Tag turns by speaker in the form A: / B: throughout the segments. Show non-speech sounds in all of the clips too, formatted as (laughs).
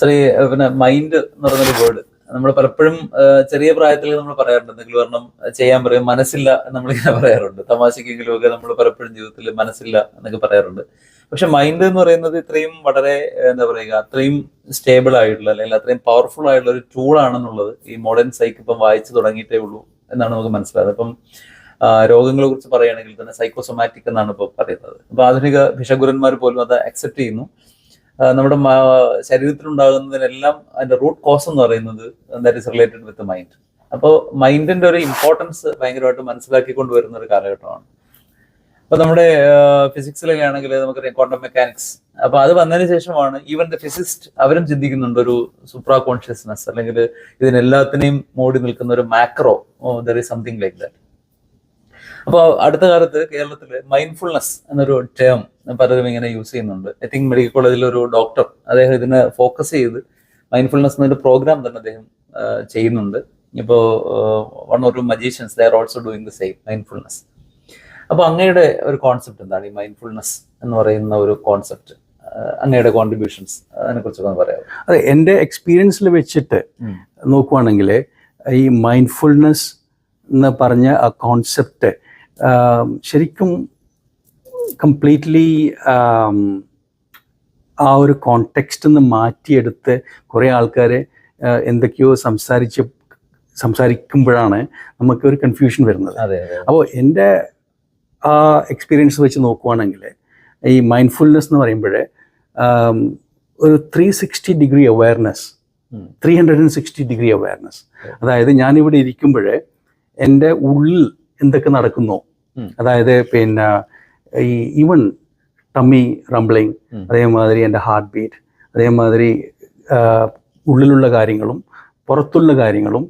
A: Sorry പിന്നെ mind എന്ന് പറയുന്നൊരു വേർഡ് നമ്മൾ പലപ്പോഴും ചെറിയ പ്രായത്തിൽ നമ്മൾ പറയാറുണ്ട് എന്തെങ്കിലും ഒരെണ്ണം ചെയ്യാൻ പറയും. മനസ്സില്ല നമ്മളിങ്ങനെ പറയാറുണ്ട്. തമാശക്കെങ്കിലും ഒക്കെ നമ്മൾ പലപ്പോഴും ജീവിതത്തിൽ മനസ്സില്ല എന്നൊക്കെ പറയാറുണ്ട്. പക്ഷെ മൈൻഡ് എന്ന് പറയുന്നത് ഇത്രയും വളരെ എന്താ പറയുക അത്രയും സ്റ്റേബിൾ ആയിട്ടുള്ള അല്ലെങ്കിൽ അത്രയും പവർഫുൾ ആയിട്ടുള്ള ഒരു ടൂൾ ആണെന്നുള്ളത് ഈ മോഡേൺ സൈക്ക് ഇപ്പം വായിച്ചു തുടങ്ങിയിട്ടേ ഉള്ളൂ എന്നാണ് നമുക്ക് മനസ്സിലായത് അപ്പം രോഗങ്ങളെ കുറിച്ച് പറയുകയാണെങ്കിൽ തന്നെ സൈക്കോസൊമാറ്റിക് എന്നാണ് ഇപ്പോൾ പറയുന്നത്. അപ്പൊ ആധുനിക ഭിഷഗുരന്മാർ പോലും അത് അക്സെപ്റ്റ് ചെയ്യുന്നു. നമ്മുടെ ശരീരത്തിലുണ്ടാകുന്നതിനെല്ലാം അതിന്റെ റൂട്ട് കോസ് എന്ന് പറയുന്നത് that is related with mind അപ്പോൾ മൈൻഡിന്റെ ഒരു ഇമ്പോർട്ടൻസ് ഭയങ്കരമായിട്ട് മനസ്സിലാക്കിക്കൊണ്ട് വരുന്ന ഒരു കാലഘട്ടമാണ്. അപ്പൊ നമ്മുടെ ഫിസിക്സിലൊക്കെ ആണെങ്കിൽ നമുക്കറിയാം ക്വാണ്ടം മെക്കാനിക്സ് അപ്പൊ അത് വന്നതിന് ശേഷമാണ് ഈവൻ ദ ഫിസിസ്റ്റ് അവരും ചിന്തിക്കുന്നുണ്ട് ഒരു സൂപ്രാ കോൺഷ്യസ്നെസ് അല്ലെങ്കിൽ ഇതിനെല്ലാത്തിനെയും മൂടി നിൽക്കുന്ന ഒരു macro there is something like that അപ്പോൾ അടുത്ത കാലത്ത് കേരളത്തിൽ മൈൻഡ്ഫുൾനെസ് എന്നൊരു ടേം പലരും ഇങ്ങനെ യൂസ് ചെയ്യുന്നുണ്ട്. ഐ തിങ്ക് മെഡിക്കൽ കോളേജിൽ ഒരു ഡോക്ടർ അദ്ദേഹം ഇതിനെ ഫോക്കസ് ചെയ്ത് മൈൻഡ്ഫുൾനെസ് എന്നൊരു പ്രോഗ്രാം തന്നെ അദ്ദേഹം ചെയ്യുന്നുണ്ട്. ഇപ്പോൾ one or two magicians there also doing the same mindfulness അപ്പോൾ അങ്ങയുടെ ഒരു കോൺസെപ്റ്റ് എന്താണ് ഈ മൈൻഡ്ഫുൾനെസ് എന്ന് പറയുന്ന ഒരു കോൺസെപ്റ്റ് അങ്ങയുടെ കോൺട്രിബ്യൂഷൻസ് അതിനെക്കുറിച്ചൊക്കെ പറയാമോ?
B: അതെ എന്റെ എക്സ്പീരിയൻസിൽ വെച്ചിട്ട്. നോക്കുവാണെങ്കിൽ ഈ മൈൻഡ്ഫുൾനെസ് എന്ന് പറഞ്ഞ ആ കോൺസെപ്റ്റ് ശരിക്കും കംപ്ലീറ്റ്ലി ആ ഒരു കോണ്ടെക്സ്റ്റ് നിന്ന് മാറ്റിയെടുത്ത് കുറേ ആൾക്കാർ എന്തൊക്കെയോ സംസാരിച്ച് സംസാരിക്കുമ്പോഴാണ് നമുക്ക് ഒരു കൺഫ്യൂഷൻ വരുന്നത് അപ്പോൾ എന്റെ ആ എക്സ്പീരിയൻസ് വെച്ച് നോക്കുവാണെങ്കിൽ ഈ മൈൻഡ്ഫുൾനെസ് എന്ന് പറയുമ്പോൾ ഒരു three sixty degree awareness. Three hundred and sixty degree awareness അതായത് ഞാനിവിടെ ഇരിക്കുമ്പോൾ എന്റെ ഉള്ളിൽ എന്തൊക്കെ നടക്കുന്നോ. അതായത് പിന്നെ ഈ ഈവൻ ടമ്മി റംബ്ലിങ് അതേമാതിരി എന്റെ ഹാർട്ട് ബീറ്റ് അതേമാതിരി ഉള്ളിലുള്ള കാര്യങ്ങളും പുറത്തുള്ള കാര്യങ്ങളും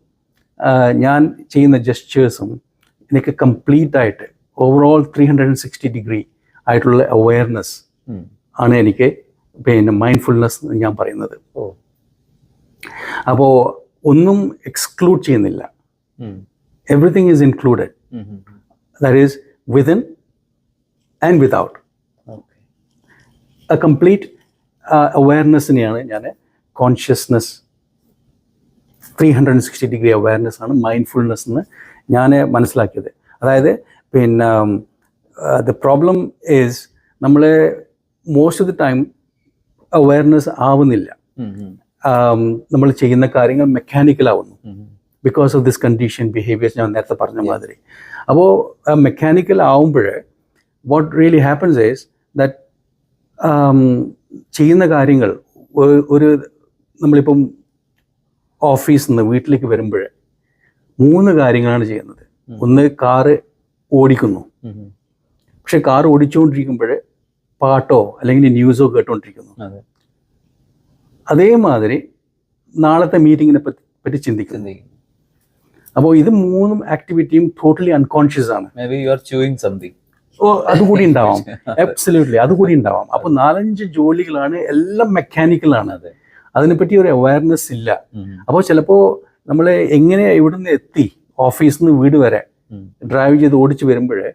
B: ഞാൻ ചെയ്യുന്ന ജസ്റ്റേഴ്സും എനിക്ക് കംപ്ലീറ്റ് ആയിട്ട് overall three hundred and sixty degree ആയിട്ടുള്ള അവയർനെസ് ആണ് എനിക്ക് പിന്നെ മൈൻഡ്ഫുൾനെസ് ഞാൻ പറയുന്നത്. അപ്പോൾ ഒന്നും എക്സ്ക്ലൂഡ് ചെയ്യുന്നില്ല. എവറിഥിങ് ഈസ് ഇൻക്ലൂഡഡ്
A: ഉം.
B: is within and without.
A: Okay
B: a complete അവയർനെസ്സിനെയാണ് ഞാൻ consciousness three hundred sixty degree awareness ആണ് മൈൻഡ്ഫുൾനെസ് എന്ന് ഞാൻ മനസ്സിലാക്കിയത് അതായത് പിന്നെ ദ പ്രോബ്ലം ഈസ് നമ്മൾ most of the time awareness ആവുന്നില്ല. നമ്മൾ ചെയ്യുന്ന കാര്യങ്ങൾ മെക്കാനിക്കൽ ആവുന്നു
A: ഉം.
B: Because of this condition behaviours ഞാൻ നേരത്തെ പറഞ്ഞ മാതിരി. അപ്പോൾ മെക്കാനിക്കൽ ആവുമ്പോൾ what really happens is that ചെയ്യുന്ന കാര്യങ്ങൾ ഒരു- നമ്മളിപ്പം ഓഫീസിൽ നിന്ന് വീട്ടിലേക്ക് വരുമ്പോൾ മൂന്ന് കാര്യങ്ങളാണ് ചെയ്യുന്നത്. ഒന്ന് കാറ് ഓടിക്കുന്നു. പക്ഷെ കാർ ഓടിച്ചുകൊണ്ടിരിക്കുമ്പോൾ പാട്ടോ അല്ലെങ്കിൽ ന്യൂസോ കേട്ടുകൊണ്ടിരിക്കുന്നു
A: അതെ.
B: അതേമാതിരി നാളത്തെ മീറ്റിങ്ങിനെ പറ്റി പറ്റി ചിന്തിക്കുന്നു.
A: ചിന്തിക്കും
B: അപ്പോൾ ഇത് മൂന്നും ആക്ടിവിറ്റിയും ടോട്ടലി അൺകോൺഷ്യസ് ആണ്.
A: May be you are chewing something
B: ഓ അതുകൂടി ഉണ്ടാവാം. (laughs) അബ്സല്യൂട്ട്ലി അതുകൂടി ഉണ്ടാവാം. അപ്പോൾ നാലഞ്ച് ജോലികളാണ് എല്ലാം മെക്കാനിക്കൽ ആണ്.
A: അതെ.
B: അതിനെപ്പറ്റി ഒരു അവയർനെസ് ഇല്ല.
A: അപ്പോ
B: അപ്പോൾ ചിലപ്പോൾ നമ്മൾ എങ്ങനെ ഇവിടുന്ന് എത്തി ഓഫീസിൽ നിന്ന് വീട് വരെ ഡ്രൈവ് ചെയ്ത് ഓടിച്ചു വരുമ്പോൾ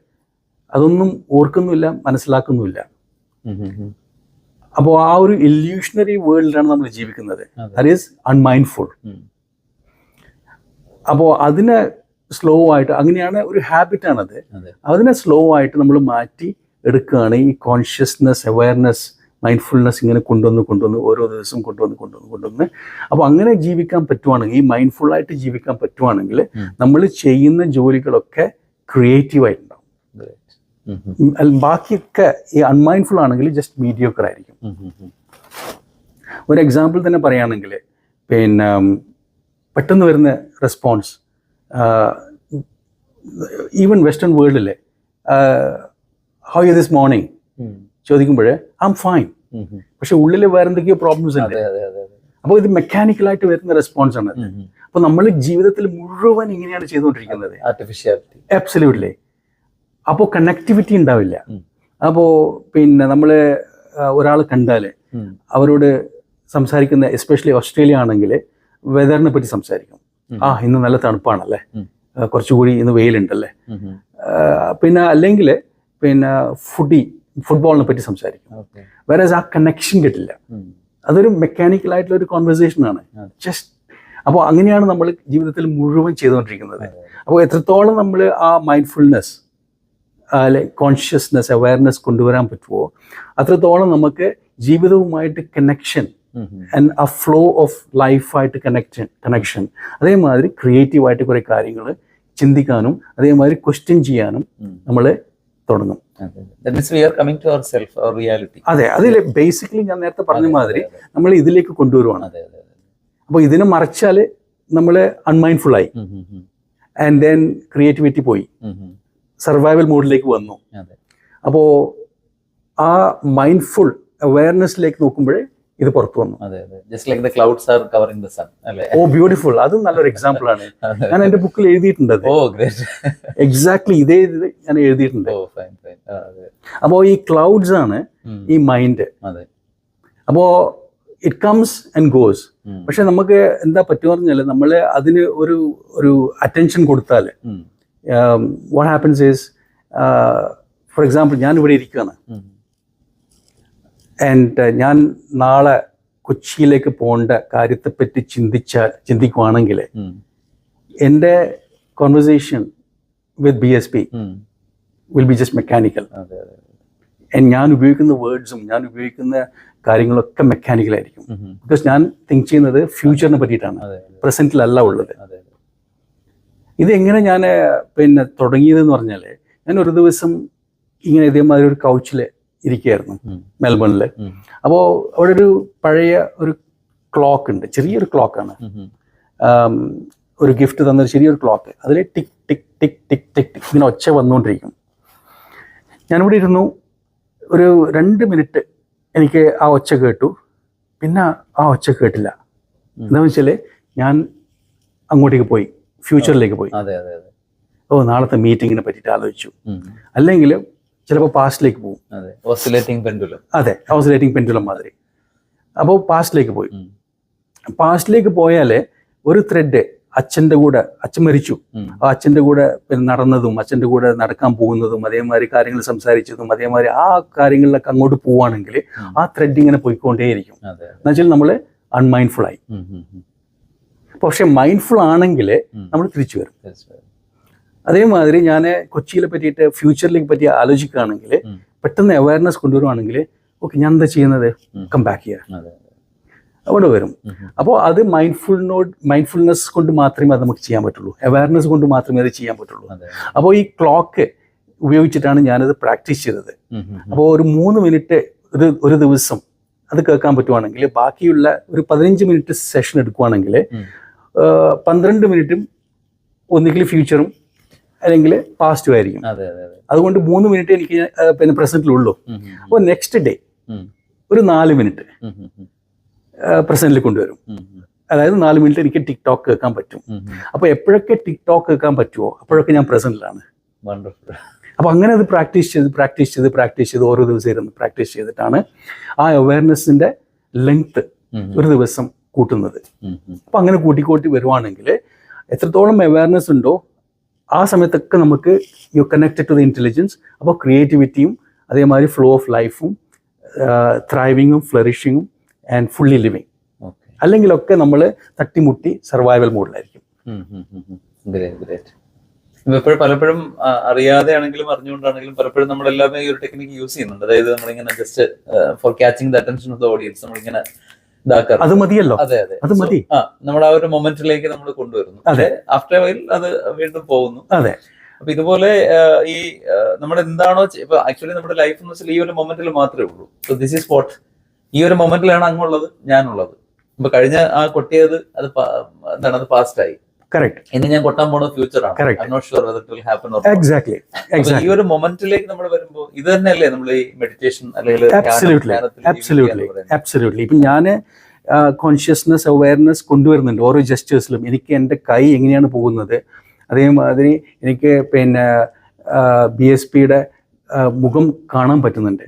B: അതൊന്നും ഓർക്കുന്നില്ല.
A: ഉം.
B: അപ്പോൾ ആ ഒരു ഇല്യൂഷണറി വേൾഡിലാണ് നമ്മൾ ജീവിക്കുന്നത്. That is unmindful. അപ്പോൾ അതിനെ സ്ലോ ആയിട്ട് അങ്ങനെയാണ് ഒരു ഹാബിറ്റാണത്
A: അത്
B: അതിനെ സ്ലോ ആയിട്ട് നമ്മൾ മാറ്റി എടുക്കുകയാണ് ഈ കോൺഷ്യസ്നെസ് അവയർനെസ് മൈൻഡ്ഫുൾനെസ് ഇങ്ങനെ കൊണ്ടുവന്ന് കൊണ്ടുവന്ന് ഓരോ ദിവസവും കൊണ്ടുവന്ന് കൊണ്ടുവന്ന് കൊണ്ടുവന്ന് അപ്പോൾ അങ്ങനെ ജീവിക്കാൻ പറ്റുവാണെങ്കിൽ ഈ മൈൻഡ്ഫുള്ളായിട്ട് ജീവിക്കാൻ പറ്റുവാണെങ്കിൽ നമ്മൾ ചെയ്യുന്ന ജോലികളൊക്കെ ക്രിയേറ്റീവ് ആയിട്ടുണ്ടാവും
A: Great. ഉം. ഉം.
B: ഉം, അല്ല, ബാക്കിയൊക്കെ ഈ അൺമൈൻഡ്ഫുൾ ആണെങ്കിൽ ജസ്റ്റ് മീഡിയോക്കർ ആയിരിക്കും. ഒരു എക്സാമ്പിൾ തന്നെ പറയുകയാണെങ്കിൽ പിന്നെ പെട്ടെന്ന് വരുന്ന റെസ്പോൺസ് ഈവൻ വെസ്റ്റേൺ വേൾഡിലെ ഹൗ യു ദിസ് മോർണിംഗ്. ചോദിക്കുമ്പോൾ ഐ എം ഫൈൻ. പക്ഷെ ഉള്ളിൽ വേറെ എന്തൊക്കെയോ പ്രോബ്ലംസ് ഉണ്ട് അപ്പോൾ ഇത് മെക്കാനിക്കലായിട്ട് വരുന്ന റെസ്പോൺസ് ആണ്. അപ്പോൾ നമ്മൾ ജീവിതത്തിൽ മുഴുവൻ ഇങ്ങനെയാണ് ചെയ്തുകൊണ്ടിരിക്കുന്നത്
A: ആർട്ടിഫിഷ്യാലിറ്റി
B: അബ്സല്യൂട്ട്ലി അപ്പോൾ കണക്ടിവിറ്റി ഉണ്ടാവില്ല. അപ്പോൾ പിന്നെ നമ്മൾ ഒരാൾ കണ്ടാൽ. അവരോട് സംസാരിക്കുന്ന എസ്പെഷ്യലി ഓസ്ട്രേലിയ ആണെങ്കിൽ വെതറിനെ പറ്റി സംസാരിക്കും. ആ ഇന്ന് നല്ല തണുപ്പാണല്ലേ? കുറച്ചുകൂടി ഇന്ന് വെയിലുണ്ടല്ലേ. പിന്നെ അല്ലെങ്കിൽ പിന്നെ ഫുഡി ഫുട്ബോളിനെ പറ്റി സംസാരിക്കും. വേറെ ആ കണക്ഷൻ കിട്ടില്ല. അതൊരു മെക്കാനിക്കൽ ആയിട്ടുള്ള ഒരു കോൺവെർസേഷൻ ആണ്. ജസ്റ്റ് അപ്പോൾ അങ്ങനെയാണ് നമ്മൾ ജീവിതത്തിൽ മുഴുവൻ ചെയ്തുകൊണ്ടിരിക്കുന്നത്. അപ്പോൾ എത്രത്തോളം നമ്മൾ ആ മൈൻഡ്ഫുൾനെസ് ലൈക്ക് കോൺഷ്യസ്നെസ് അവയർനെസ് കൊണ്ടുവരാൻ പറ്റുമോ അത്രത്തോളം നമുക്ക് ജീവിതവുമായിട്ട് കണക്ഷൻ ആൻഡ് ആ ഫ്ലോ ഓഫ് ലൈഫായിട്ട് കണക്ഷൻ കണക്ഷൻ അതേമാതിരി ക്രിയേറ്റീവായിട്ട് കുറേ കാര്യങ്ങൾ ചിന്തിക്കാനും അതേമാതിരി ക്വസ്റ്റ്യൻ ചെയ്യാനും നമ്മൾ തുടങ്ങും. അതെ അതിൽ ബേസിക്കലി ഞാൻ നേരത്തെ പറഞ്ഞ മാതിരി നമ്മൾ ഇതിലേക്ക് കൊണ്ടുവരുവാണ്.
A: അപ്പൊ
B: അപ്പോൾ ഇതിനെ മറച്ചാൽ നമ്മൾ അൺമൈൻഡ്ഫുൾ ആയി ആൻഡ് ദെൻ ക്രിയേറ്റിവിറ്റി പോയി. സർവൈവൽ മോഡിലേക്ക് വന്നു.
A: അപ്പോ
B: അപ്പോൾ ആ മൈൻഡ്ഫുൾ അവയർനെസ്സിലേക്ക് നോക്കുമ്പോഴേ ഇത് പുറത്തു വന്നു.
A: Just like the clouds are covering the sun അല്ലേ?
B: ഓ ബ്യൂട്ടിഫുൾ അതും നല്ലൊരു എക്സാമ്പിൾ ആണ്. (laughs) ഞാൻ എന്റെ ബുക്കിൽ എഴുതിയിട്ടുണ്ട്
A: ഓ ഗ്രേറ്റ്
B: എക്സാക്ട്ലി ഇതേ ഇത് ഞാൻ എഴുതിയിട്ടുണ്ട്. അപ്പോൾ ഈ ക്ലൗഡ്സ് ആണ് ഈ മൈൻഡ് അപ്പോൾ ഇറ്റ് കംസ് ആൻഡ് ഗോസ്. പക്ഷെ നമുക്ക് എന്താ പറ്റുക പറഞ്ഞാൽ നമ്മൾ അതിന് ഒരു ഒരു അറ്റൻഷൻ കൊടുത്താൽ what happens is for example ഞാൻ ഇവിടെ ഇരിക്കുകയാണ്. ആൻഡ് ഞാൻ നാളെ കൊച്ചിയിലേക്ക് പോകേണ്ട കാര്യത്തെപ്പറ്റി ചിന്തിച്ചാൽ ചിന്തിക്കുവാണെങ്കിൽ. എന്റെ conversation with B S P will be just mechanical ഞാൻ ഉപയോഗിക്കുന്ന വേർഡ്സും ഞാൻ ഉപയോഗിക്കുന്ന കാര്യങ്ങളൊക്കെ
A: മെക്കാനിക്കൽ ആയിരിക്കും.
B: ബിക്കോസ് ഞാൻ തിങ്ക് ചെയ്യുന്നത് ഫ്യൂച്ചറിനെ പറ്റിയിട്ടാണ്.
A: പ്രസന്റിലല്ല
B: പ്രസന്റിലല്ല ഉള്ളത്. ഇതെങ്ങനെ ഞാൻ പിന്നെ തുടങ്ങിയതെന്ന് പറഞ്ഞാൽ ഞാൻ ഒരു ദിവസം ഇങ്ങനെ ഇതേമാതിരി ഒരു കൗച്ചിൽ ഇരിക്കുകയായിരുന്നു മെൽബണിൽ.
A: മെൽബണിൽ
B: അപ്പോൾ അവിടെ ഒരു പഴയ ഒരു ക്ലോക്ക് ഉണ്ട്. ചെറിയൊരു ക്ലോക്കാണ്. ഒരു ഗിഫ്റ്റ് തന്നൊരു ചെറിയൊരു ക്ലോക്ക്. അതിൽ tick tick tick tick tick tick ഇങ്ങനെ ഒച്ച വന്നുകൊണ്ടിരിക്കും. ഞാനിവിടെ ഇരുന്നു. ഒരു രണ്ട് മിനിറ്റ് എനിക്ക് ആ ഒച്ച കേട്ടു. പിന്നെ ആ ഒച്ച കേട്ടില്ല. എന്താണെന്ന് വെച്ചാൽ ഞാൻ അങ്ങോട്ടേക്ക് പോയി. ഫ്യൂച്ചറിലേക്ക് പോയി.
A: അതെ അതെ അതെ.
B: ഓ നാളത്തെ മീറ്റിങ്ങിനെ പറ്റിയിട്ട് ആലോചിച്ചു. അല്ലെങ്കിൽ ചിലപ്പോൾ പാസ്റ്റിലേക്ക് പോകും
A: അതെ ഓസിലേറ്റിംഗ് പെൻഡുലം
B: അതെ ഓസിലേറ്റിംഗ് പെൻഡുലം മാതിരി അപ്പോൾ പാസ്റ്റിലേക്ക് പോയി. പാസ്റ്റിലേക്ക് പോയാൽ ഒരു ത്രെഡ് അച്ഛന്റെ കൂടെ അച്ഛൻ മരിച്ചു. ആ അച്ഛന്റെ കൂടെ പിന്നെ നടന്നതും അച്ഛന്റെ കൂടെ നടക്കാൻ പോകുന്നതും അതേമാതിരി കാര്യങ്ങൾ സംസാരിച്ചതും അതേമാതിരി ആ കാര്യങ്ങളിലൊക്കെ അങ്ങോട്ട് പോവുകയാണെങ്കിൽ. ആ ത്രെഡ് ഇങ്ങനെ പോയിക്കൊണ്ടേയിരിക്കും എന്നുവെച്ചാൽ നമ്മൾ അൺമൈൻഡ്ഫുൾ ആയി. പക്ഷെ മൈൻഡ്ഫുൾ ആണെങ്കിൽ. നമ്മൾ തിരിച്ചു വരും. അതേമാതിരി ഞാൻ കൊച്ചിയിലെ പറ്റിയിട്ട് ഫ്യൂച്ചറിലേക്ക് പറ്റി ആലോചിക്കുകയാണെങ്കിൽ. പെട്ടെന്ന് അവയർനെസ് കൊണ്ടുവരുവാണെങ്കിൽ ഓക്കെ ഞാൻ എന്താ ചെയ്യുന്നത്? കം ബാക്ക് ചെയ്യാം അവിടെ വരും. അപ്പോൾ അത് മൈൻഡ്ഫുൾനോട് മൈൻഡ്ഫുൾനെസ് കൊണ്ട് മാത്രമേ അത് നമുക്ക് ചെയ്യാൻ പറ്റുള്ളൂ. അവയർനെസ് കൊണ്ട് മാത്രമേ അത് ചെയ്യാൻ പറ്റുള്ളൂ. അപ്പോൾ ഈ ക്ലോക്ക് ഉപയോഗിച്ചിട്ടാണ് ഞാനത് പ്രാക്ടീസ് ചെയ്തത്. അപ്പോൾ ഒരു മൂന്ന് മിനിറ്റ് ഒരു ഒരു ദിവസം അത് കേൾക്കാൻ പറ്റുവാണെങ്കിൽ ബാക്കിയുള്ള ഒരു പതിനഞ്ച് മിനിറ്റ് സെഷൻ എടുക്കുവാണെങ്കിൽ. പന്ത്രണ്ട് മിനിറ്റും ഒന്നുകിൽ ഫ്യൂച്ചറും അല്ലെങ്കിൽ പാസ്റ്റും ആയിരിക്കും
A: അതെ അതെ അതെ
B: അതുകൊണ്ട് മൂന്ന് മിനിറ്റ് എനിക്ക് പിന്നെ
A: പ്രസന്റിലുള്ളൂ.
B: അപ്പോൾ നെക്സ്റ്റ് ഡേ ഒരു നാല് മിനിറ്റ്. പ്രസന്റിൽ കൊണ്ടുവരും. അതായത് നാല് മിനിറ്റ് എനിക്ക് ടിക്ടോക്ക് കേൾക്കാൻ പറ്റും. അപ്പോൾ എപ്പോഴൊക്കെ ടിക്ടോക്ക് കേൾക്കാൻ പറ്റുമോ അപ്പോഴൊക്കെ ഞാൻ പ്രസന്റിലാണ്
A: അപ്പൊ
B: അപ്പോൾ അങ്ങനെ അത് പ്രാക്ടീസ് ചെയ്ത് പ്രാക്ടീസ് ചെയ്ത് പ്രാക്ടീസ് ചെയ്ത് ഓരോ ദിവസം ഇരുന്ന് പ്രാക്ടീസ് ചെയ്തിട്ടാണ് ആ അവയർനെസിന്റെ ലെങ്ത് ഒരു ദിവസം കൂട്ടുന്നത്. അപ്പോൾ അങ്ങനെ കൂട്ടിക്കൂട്ടി വരുവാണെങ്കിൽ എത്രത്തോളം അവയർനെസ് ഉണ്ടോ ആ സമയത്തൊക്കെ നമുക്ക് you connected to the intelligence അപ്പോൾ ക്രിയേറ്റിവിറ്റിയും അതേമാതിരി ഫ്ലോ ഓഫ് ലൈഫും ത്രൈവിങ്ങും ഫ്ലറിഷിങ്ങും ആൻഡ് ഫുള്ളി ലിവിങ്. അല്ലെങ്കിലൊക്കെ നമ്മൾ തട്ടിമുട്ടി സർവൈവൽ മോഡിലായിരിക്കും
A: എപ്പോഴും പലപ്പോഴും അറിയാതെ ആണെങ്കിലും അറിഞ്ഞുകൊണ്ടാണെങ്കിലും പലപ്പോഴും നമ്മളെല്ലാവരും ഈ ഒരു ടെക്നിക്ക് യൂസ് ചെയ്യുന്നുണ്ട്. അതായത് നമ്മളിങ്ങനെ just for catching the attention of the audience നമ്മളിങ്ങനെ ഇതാക്കാറ്
B: അത് മതിയല്ലോ?
A: അതെ അതെ.
B: അത് മതി.
A: നമ്മുടെ ആ നമ്മൾ ആ ഒരു മൊമെന്റിലേക്ക് നമ്മൾ കൊണ്ടുവരുന്നു.
B: അതെ.
A: ആഫ്റ്റർ വൈൽ അത് വീണ്ടും പോകുന്നു.
B: അതെ.
A: അപ്പൊ ഇതുപോലെ ഈ നമ്മൾ എന്താണോ ഇപ്പൊ ആക്ച്വലി നമ്മുടെ ലൈഫ് എന്ന് വെച്ചാൽ ഈ ഒരു മൊമെന്റിൽ മാത്രമേ ഉള്ളൂ. സോ ദിസ് ഈസ് വാട്ട് ഈ ഒരു മൊമെന്റിലാണ് അങ്ങുള്ളത് ഞാനുള്ളത്. ഇപ്പൊ കഴിഞ്ഞ ആ കൊട്ടിയത് അത് എന്താണ് അത് പാസ്റ്റ് ആയി.
B: കറക്റ്റ്
A: ഇനി ഞാൻ കൊട്ടാൻ പോകുന്നത് ഫ്യൂച്ചർ ആണ്. ഈ ഒരു മൊമെന്റിലേക്ക് നമ്മൾ വരുമ്പോൾ ഇത് തന്നെയല്ലേ നമ്മൾ ഈ മെഡിറ്റേഷൻ അല്ലെങ്കിൽ
B: ഇപ്പം ഞാൻ കോൺഷ്യസ്നെസ് അവയർനെസ് കൊണ്ടുവരുന്നുണ്ട്. ഓരോ ജസ്റ്റേഴ്സിലും എനിക്ക് എന്റെ കൈ എങ്ങനെയാണ് പോകുന്നത്? അതേമാതിരി എനിക്ക് പിന്നെ ബി എസ് പിയുടെ മുഖം കാണാൻ പറ്റുന്നുണ്ട്.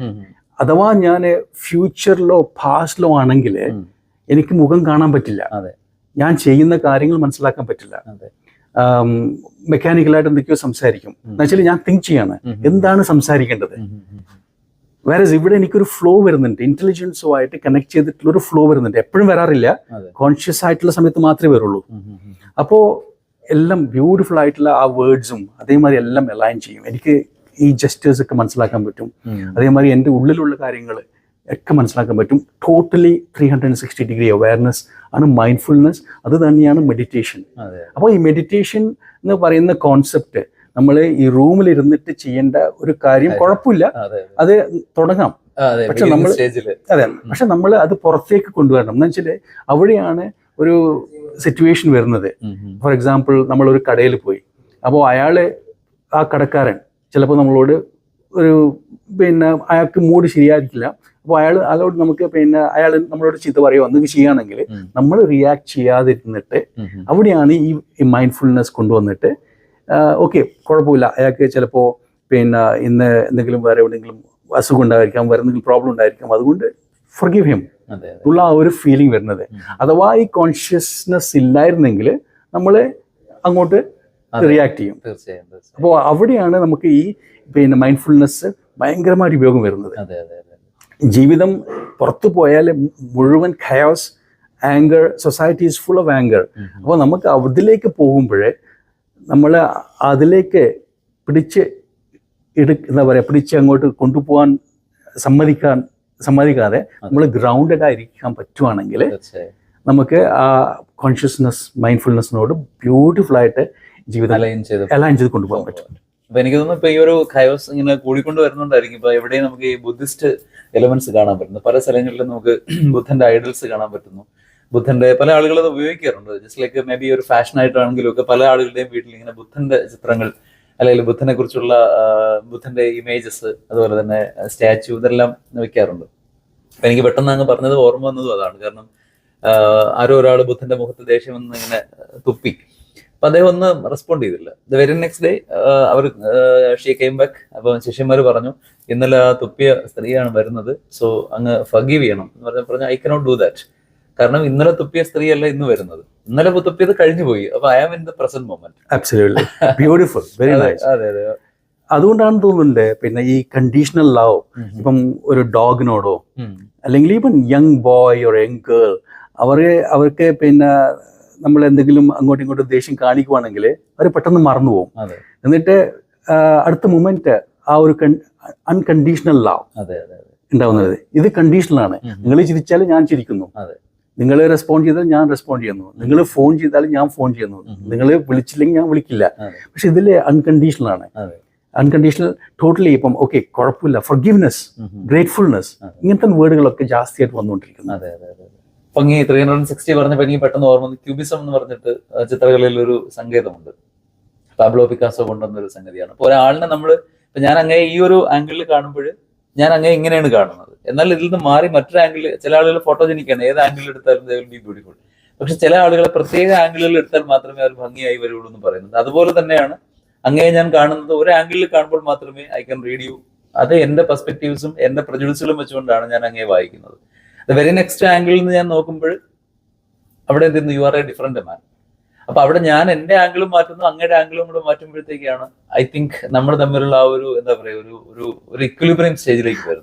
B: അഥവാ ഞാൻ ഫ്യൂച്ചറിലോ പാസ്റ്റിലോ ആണെങ്കിൽ. എനിക്ക് മുഖം കാണാൻ പറ്റില്ല.
A: അതെ.
B: ഞാൻ ചെയ്യുന്ന കാര്യങ്ങൾ മനസ്സിലാക്കാൻ പറ്റില്ല. മെക്കാനിക്കലായിട്ട് എന്തൊക്കെയോ സംസാരിക്കും. എന്നുവെച്ചാൽ ഞാൻ തിങ്ക് ചെയ്യാണ്. എന്താണ് സംസാരിക്കേണ്ടത്. വേറെ ഇവിടെ എനിക്കൊരു ഫ്ലോ വരുന്നുണ്ട്. ഇന്റലിജൻസുമായിട്ട് കണക്ട് ചെയ്തിട്ടുള്ള ഒരു ഫ്ലോ വരുന്നുണ്ട്. എപ്പോഴും വരാറില്ല. കോൺഷ്യസ് ആയിട്ടുള്ള സമയത്ത് മാത്രമേ വരുള്ളൂ. അപ്പോൾ എല്ലാം ബ്യൂട്ടിഫുൾ ആയിട്ടുള്ള ആ വേർഡ്സും അതേമാതിരി എല്ലാം അലൈൻ ചെയ്യും. എനിക്ക് ഈ ജസ്റ്റേഴ്സ് ഒക്കെ മനസ്സിലാക്കാൻ പറ്റും. അതേമാതിരി എന്റെ ഉള്ളിലുള്ള കാര്യങ്ങൾ ഒക്കെ മനസ്സിലാക്കാൻ പറ്റും. Totally three hundred sixty degree awareness ആണ് മൈൻഡ്ഫുൾനെസ് അത് തന്നെയാണ് മെഡിറ്റേഷൻ അപ്പോൾ ഈ മെഡിറ്റേഷൻ എന്ന് പറയുന്ന കോൺസെപ്റ്റ് നമ്മൾ ഈ റൂമിൽ ഇരുന്നിട്ട് ചെയ്യേണ്ട ഒരു കാര്യം കുഴപ്പമില്ല.
A: അതെ.
B: തുടങ്ങാം. പക്ഷെ
A: നമ്മൾ
B: അതെ. പക്ഷെ നമ്മൾ അത് പുറത്തേക്ക് കൊണ്ടുവരണം. എന്ന് വെച്ചാൽ അവിടെയാണ് ഒരു സിറ്റുവേഷൻ വരുന്നത്. ഫോർ എക്സാമ്പിൾ നമ്മൾ ഒരു കടയിൽ പോയി. അപ്പോൾ അയാൾ ആ കടക്കാരൻ ചിലപ്പോൾ നമ്മളോട് ഒരു പിന്നെ അയാൾക്ക് മൂഡ് ശരിയായിരിക്കില്ല. അപ്പോൾ അയാൾ അതോട് നമുക്ക് പിന്നെ അയാൾ നമ്മളോട് ചീത്ത പറയുക എന്തെങ്കിലും ചെയ്യുകയാണെങ്കിൽ നമ്മൾ റിയാക്ട് ചെയ്യാതിരുന്നിട്ട് അവിടെയാണ് ഈ മൈൻഡ്ഫുൾനെസ് കൊണ്ടുവന്നിട്ട് ഓക്കെ കുഴപ്പമില്ല. അയാൾക്ക് ചിലപ്പോൾ പിന്നെ ഇന്ന് എന്തെങ്കിലും വേറെ എവിടെയെങ്കിലും അസുഖം ഉണ്ടായിരിക്കാം വേറെ എന്തെങ്കിലും പ്രോബ്ലം ഉണ്ടായിരിക്കാം. അതുകൊണ്ട് ഫർഗീവ് ഹിം ഉള്ള ആ ഒരു ഫീലിംഗ് വരുന്നത്. അഥവാ ഈ കോൺഷ്യസ്നെസ് ഇല്ലായിരുന്നെങ്കിൽ നമ്മൾ അങ്ങോട്ട്. റിയാക്ട് ചെയ്യും.
A: തീർച്ചയായും
B: അപ്പോൾ അവിടെയാണ് നമുക്ക് ഈ പിന്നെ മൈൻഡ്ഫുൾനെസ് ഭയങ്കരമായിട്ട് ഉപയോഗം വരുന്നത്.
A: അതെ അതെ
B: ജീവിതം പുറത്തു പോയാൽ മുഴുവൻ chaos anger society is full of anger. അപ്പോൾ നമുക്ക് അതിലേക്ക് പോകുമ്പോഴേ നമ്മൾ അതിലേക്ക് പിടിച്ച് എടു എന്താ പറയുക പിടിച്ച് അങ്ങോട്ട് കൊണ്ടുപോകാൻ സമ്മതിക്കാൻ സമ്മതിക്കാതെ നമ്മൾ ഗ്രൗണ്ടഡ് ആയിരിക്കാൻ പറ്റുവാണെങ്കിൽ നമുക്ക് ആ കോൺഷ്യസ്നെസ് മൈൻഡ്ഫുൾനെസ്സിനോട് ബ്യൂട്ടിഫുൾ ആയിട്ട് ജീവിതം
A: അലൈൻ ചെയ്ത്
B: കൊണ്ടുപോകാൻ പറ്റും.
A: അപ്പൊ എനിക്ക് തോന്നുന്നു ഇപ്പൊ ഈ ഒരു ഖയോസ് ഇങ്ങനെ കൂടിക്കൊണ്ട് വരുന്നുണ്ടായിരിക്കും. ഇപ്പൊ എവിടെയും നമുക്ക് ഈ ബുദ്ധിസ്റ്റ് എലമെന്റ്സ് കാണാൻ പറ്റുന്നു. പല സ്ഥലങ്ങളിലും നമുക്ക് (clears throat) ബുദ്ധന്റെ ഐഡൽസ് കാണാൻ പറ്റുന്നു. ബുദ്ധന്റെ പല ആളുകളും അത് ഉപയോഗിക്കാറുണ്ട്. ജസ്റ്റ് ലൈക്ക് മേ ബി ഒരു ഫാഷൻ ആയിട്ടാണെങ്കിലും ഒക്കെ പല ആളുകളുടെയും വീട്ടിൽ ഇങ്ങനെ ബുദ്ധന്റെ ചിത്രങ്ങൾ അല്ലെങ്കിൽ ബുദ്ധനെ കുറിച്ചുള്ള ബുദ്ധന്റെ ഇമേജസ് അതുപോലെ തന്നെ സ്റ്റാച്ചു ഇതെല്ലാം വെക്കാറുണ്ട്. അപ്പൊ എനിക്ക് പെട്ടെന്ന് അങ്ങ് പറഞ്ഞത് ഓർമ്മ വന്നതും അതാണ്. കാരണം ആരോ ഒരാൾ ബുദ്ധന്റെ മുഖത്ത് ദേഷ്യം വന്ന് ഇങ്ങനെ തുപ്പി. അപ്പൊ അദ്ദേഹം ഒന്ന് റെസ്പോണ്ട് ചെയ്തില്ല ദ വെരി നെക്സ്റ്റ് ഡേ അവർ ഷീ കെയിം ബാക്ക് അപ്പൊ ശിഷ്യന്മാർ പറഞ്ഞു ഇന്നലെ ആ തുപ്പിയ സ്ത്രീയാണ് വരുന്നത് സോ അങ്ങ് ഫഗീവ് ചെയ്യണം. എന്ന് പറഞ്ഞ പറഞ്ഞു ഐ കനോട്ട് ഡു ദാറ്റ് കാരണം ഇന്നലെ തുപ്പിയ സ്ത്രീയല്ല ഇന്ന് വരുന്നത്. ഇന്നലെ തുപ്പിയത് കഴിഞ്ഞു പോയി. അപ്പൊ I am in the present moment
B: beautiful very nice
A: അതെ അതെ
B: അതുകൊണ്ടാണ് തോന്നുന്നുണ്ട് പിന്നെ ഈ കണ്ടീഷണൽ ലവ് ഇപ്പം ഒരു ഡോഗിനോടോ അല്ലെങ്കിൽ ഇപ്പം യങ് ബോയ് ഒരു യങ് ഗേൾ അവർ അവർക്ക് പിന്നെ നമ്മൾ എന്തെങ്കിലും അങ്ങോട്ടും ഇങ്ങോട്ടും ദേഷ്യം കാണിക്കുവാണെങ്കിൽ അവർ പെട്ടെന്ന് മറന്നു പോകും. എന്നിട്ട് അടുത്ത മൊമെന്റ് ആ ഒരു അൺകണ്ടീഷണൽ ലവ് ഉണ്ടാവുന്നത് ഇത് കണ്ടീഷണൽ ആണ്. നിങ്ങൾ ചിരിച്ചാൽ ഞാൻ ചിരിക്കുന്നു. നിങ്ങൾ റെസ്പോണ്ട് ചെയ്താൽ ഞാൻ റെസ്പോണ്ട് ചെയ്യുന്നു. നിങ്ങൾ ഫോൺ ചെയ്താൽ ഞാൻ ഫോൺ ചെയ്യുന്നു. നിങ്ങൾ വിളിച്ചില്ലെങ്കിൽ ഞാൻ വിളിക്കില്ല. പക്ഷെ ഇതിൽ അൺകണ്ടീഷണൽ ആണ്. അൺകണ്ടീഷണൽ ടോട്ടലി ഇപ്പം ഓക്കെ കുഴപ്പമില്ല. ഫർഗീവ്നെസ്. ഗ്രേറ്റ്ഫുൾനെസ്. ഇങ്ങനത്തെ വേർഡുകളൊക്കെ ജാസ്തിയായിട്ട് വന്നുകൊണ്ടിരിക്കുന്നു.
A: ഈ ത്രീ ഹൺഡ്രഡ് സിക്സ്റ്റി പറഞ്ഞ എനിക്ക് പെട്ടെന്ന് ഓർമ്മ ക്യൂബിസം എന്ന് പറഞ്ഞിട്ട് ചിത്രകലയിൽ ഒരു സങ്കേതമുണ്ട്. പാബ്ലോ പിക്കാസോ കൊണ്ടുവന്ന ഒരു സംഗതിയാണ്. അപ്പോൾ ഒരാളിനെ നമ്മൾ ഇപ്പൊ ഞാൻ അങ്ങനെ ഈ ഒരു ആംഗിളിൽ കാണുമ്പോൾ ഞാൻ അങ്ങനെ ഇങ്ങനെയാണ് കാണുന്നത്. എന്നാൽ ഇതിൽ നിന്ന് മാറി മറ്റൊരു ആംഗിൾ ചില ആളുകൾ ഫോട്ടോജനിക്കാണ് ഏത് ആംഗിളിൽ എടുത്താലും ദേ വിൽ ബി ബ്യൂട്ടിഫുൾ പക്ഷെ ചില ആളുകളെ പ്രത്യേക ആംഗിളിൽ എടുത്താൽ മാത്രമേ അവർ ഭംഗിയായി വരുള്ളൂ എന്ന് പറയുന്നത്. അതുപോലെ തന്നെയാണ് അങ്ങനെ ഞാൻ കാണുന്നത് ഒരു ആംഗിളിൽ കാണുമ്പോൾ മാത്രമേ ഐ ക്യാൻ റീഡ് യു അത് എന്റെ പെർസ്പെക്റ്റീവ്സും എന്റെ പ്രജുഡിസുകളും വെച്ചുകൊണ്ടാണ് ഞാൻ അങ്ങേ വായിക്കുന്നത്. വെരി നെക്സ്റ്റ് ആംഗിളിൽ നിന്ന് ഞാൻ നോക്കുമ്പോൾ അവിടെ എന്ത് you are a different man അപ്പൊ അവിടെ ഞാൻ എന്റെ ആംഗിളും മാറ്റുന്നു അങ്ങയുടെ ആംഗിളും കൂടെ മാറ്റുമ്പോഴത്തേക്കാണ് ഐ തിങ്ക് നമ്മൾ തമ്മിലുള്ള ആ ഒരു എന്താ പറയുക ഒരു ഒരു ഇക്വിലിബ്രിയം സ്റ്റേജിലേക്ക് വരുന്നത്.